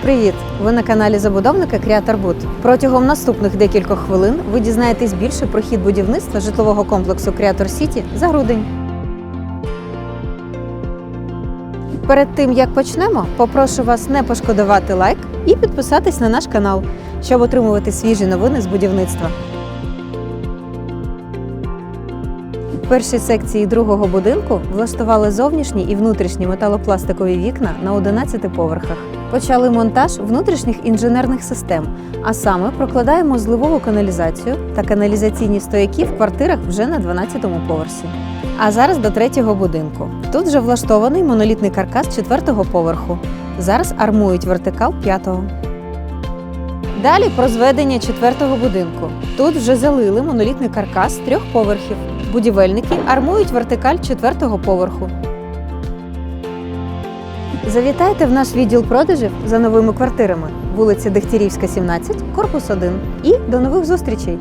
Привіт! Ви на каналі забудовника Креаторбуд. Протягом наступних декількох хвилин ви дізнаєтесь більше про хід будівництва житлового комплексу Креатор Сіті за грудень. Перед тим як почнемо, попрошу вас не пошкодувати лайк і підписатись на наш канал, щоб отримувати свіжі новини з будівництва. В першій секції другого будинку влаштували зовнішні і внутрішні металопластикові вікна на 11 поверхах. Почали монтаж внутрішніх інженерних систем, а саме прокладаємо зливову каналізацію та каналізаційні стояки в квартирах вже на 12-му поверсі. А зараз до третього будинку. Тут вже влаштований монолітний каркас четвертого поверху. Зараз армують вертикал п'ятого. Далі про зведення четвертого будинку. Тут вже залили монолітний каркас трьох поверхів. Будівельники армують вертикаль четвертого поверху. Завітайте в наш відділ продажів за новими квартирами. Вулиця Дегтярівська, 17, корпус 1. І до нових зустрічей!